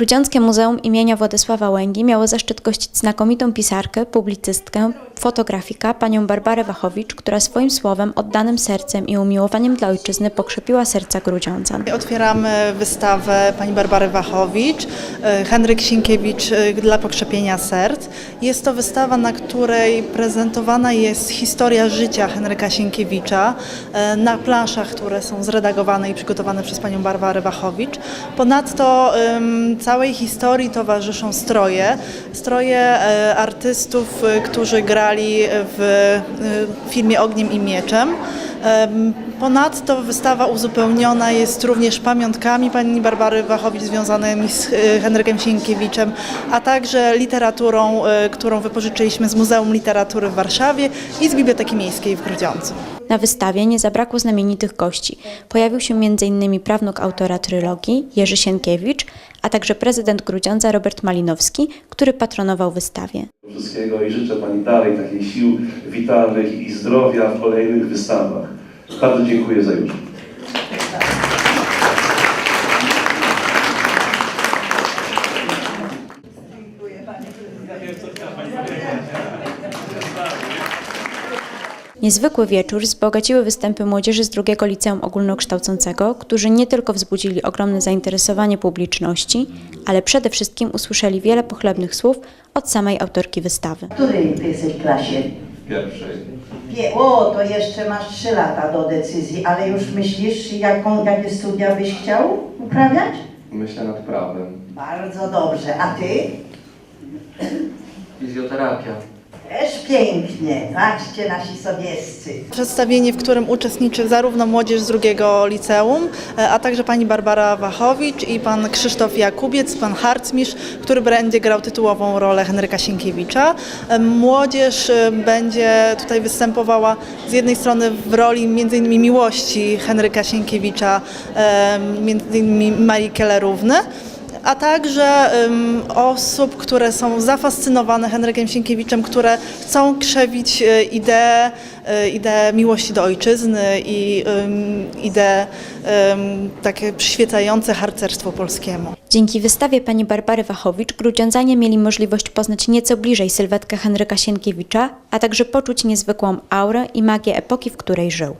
Grudziąckie Muzeum imienia Władysława Łęgi miało zaszczyt gościć znakomitą pisarkę, publicystkę, fotografika, panią Barbarę Wachowicz, która swoim słowem, oddanym sercem i umiłowaniem dla ojczyzny pokrzepiła serca Grudziądzan. Otwieramy wystawę pani Barbary Wachowicz, e, Henryk Sienkiewicz e, dla pokrzepienia serc. Jest to wystawa, na której prezentowana jest historia życia Henryka Sienkiewicza e, na planszach, które są zredagowane i przygotowane przez panią Barbarę Wachowicz. Ponadto em, całej historii towarzyszą stroje, stroje e, artystów, e, którzy grali w e, filmie Ogniem i Mieczem. Ponadto wystawa uzupełniona jest również pamiątkami pani Barbary Wachowicz związanymi z e, Henrykiem Sienkiewiczem, a także literaturą, e, którą wypożyczyliśmy z Muzeum Literatury w Warszawie i z Biblioteki Miejskiej w Grudziądzu. Na wystawie nie zabrakło znamienitych gości. Pojawił się m.in. prawnuk autora trylogii Jerzy Sienkiewicz, a także prezydent Grudziądza Robert Malinowski, który patronował wystawie. Wszystkiego i życzę Pani dalej takiej sił witalnych i zdrowia w kolejnych wystawach. Bardzo dziękuję za już. Niezwykły wieczór wzbogaciły występy młodzieży z drugiego liceum ogólnokształcącego, którzy nie tylko wzbudzili ogromne zainteresowanie publiczności, ale przede wszystkim usłyszeli wiele pochlebnych słów od samej autorki wystawy. W której ty jesteś klasie? Pierwszej. Wie, o, to jeszcze masz 3 lata do decyzji, ale już myślisz, jaką, jakie studia byś chciał uprawiać? Myślę nad prawem. Bardzo dobrze. A ty? Fizjoterapia. Też pięknie. Patrzcie, nasi sobiescy. Przedstawienie, w którym uczestniczy zarówno młodzież z drugiego liceum, e, a także pani Barbara Wachowicz i pan Krzysztof Jakubiec, pan Harcmisz, który będzie grał tytułową rolę Henryka Sienkiewicza. E, Młodzież e, będzie tutaj występowała z jednej strony w roli m.in. miłości Henryka Sienkiewicza, m.in. Marii Kellerówny, a także em, osób, które są zafascynowane Henrykiem Sienkiewiczem, które chcą krzewić e, ideę, e, ideę miłości do ojczyzny i um, ideę em, takie przyświecające harcerstwu polskiemu. Dzięki wystawie pani Barbary Wachowicz grudziądzanie mieli możliwość poznać nieco bliżej sylwetkę Henryka Sienkiewicza, a także poczuć niezwykłą aurę i magię epoki, w której żył.